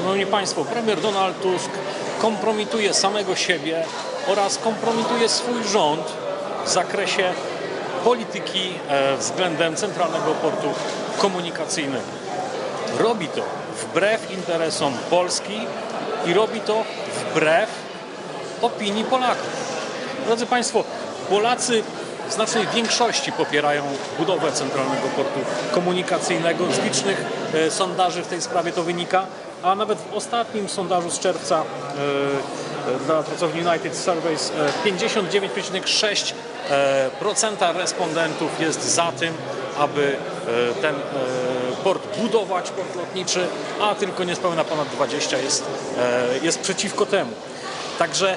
Szanowni Państwo, premier Donald Tusk kompromituje samego siebie oraz kompromituje swój rząd w zakresie polityki e, względem Centralnego Portu Komunikacyjnego. Robi to wbrew interesom Polski i robi to wbrew opinii Polaków. Drodzy Państwo, Polacy w znacznej większości popierają budowę Centralnego Portu Komunikacyjnego. Z licznych e, sondaży w tej sprawie to wynika, a nawet w ostatnim sondażu z czerwca e, e, dla pracowni United Surveys e, 59,6% e, respondentów jest za tym, aby ten port budować, port lotniczy, a tylko niespełna ponad 20 jest, jest przeciwko temu. Także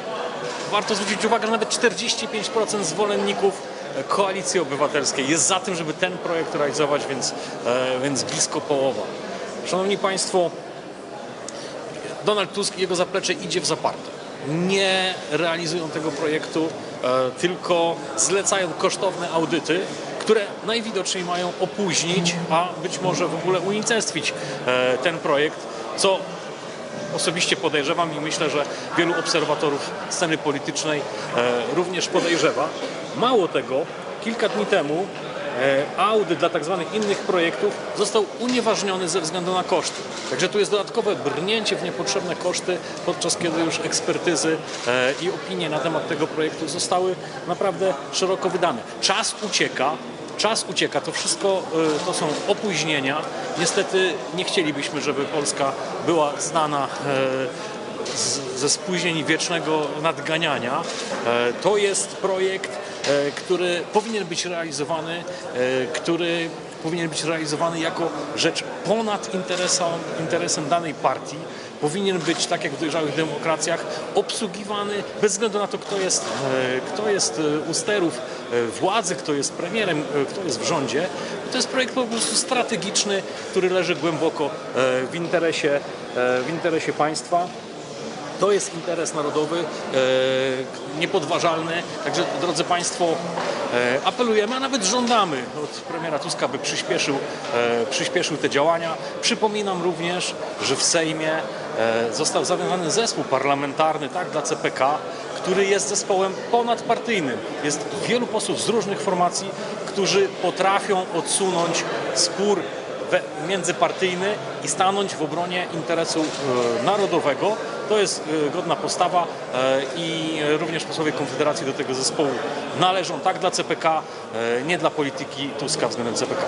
warto zwrócić uwagę, że nawet 45% zwolenników Koalicji Obywatelskiej jest za tym, żeby ten projekt realizować, więc, więc blisko połowa. Szanowni Państwo, Donald Tusk i jego zaplecze idzie w zaparte. Nie realizują tego projektu, e, tylko zlecają kosztowne audyty, które najwidoczniej mają opóźnić, a być może w ogóle unicestwić e, ten projekt, co osobiście podejrzewam i myślę, że wielu obserwatorów sceny politycznej e, również podejrzewa. Mało tego, kilka dni temu e, audyt dla tak zwanych innych projektów został unieważniony ze względu na koszty. Także tu jest dodatkowe brnięcie w niepotrzebne koszty, podczas kiedy już ekspertyzy e, i opinie na temat tego projektu zostały naprawdę szeroko wydane. Czas ucieka, Czas ucieka, to wszystko y, to są opóźnienia. Niestety nie chcielibyśmy, żeby Polska była znana e, z, ze spóźnień wiecznego nadganiania. E, To jest projekt, e, który powinien być realizowany, e, który powinien być realizowany jako rzecz ponad interesem, interesem danej partii. Powinien być, tak jak w dojrzałych demokracjach, obsługiwany bez względu na to, kto jest, kto jest u sterów władzy, kto jest premierem, kto jest w rządzie. To jest projekt po prostu strategiczny, który leży głęboko w interesie, w interesie państwa. To jest interes narodowy, e, niepodważalny. Także, drodzy Państwo, e, apelujemy, a nawet żądamy od premiera Tuska, by przyspieszył, e, przyspieszył te działania. Przypominam również, że w Sejmie został zawiązany zespół parlamentarny tak, dla CPK, który jest zespołem ponadpartyjnym. Jest wielu posłów z różnych formacji, którzy potrafią odsunąć spór międzypartyjny i stanąć w obronie interesu e, narodowego. To jest e, godna postawa e, i również posłowie Konfederacji do tego zespołu należą tak dla CPK, nie dla polityki Tuska względem CPK.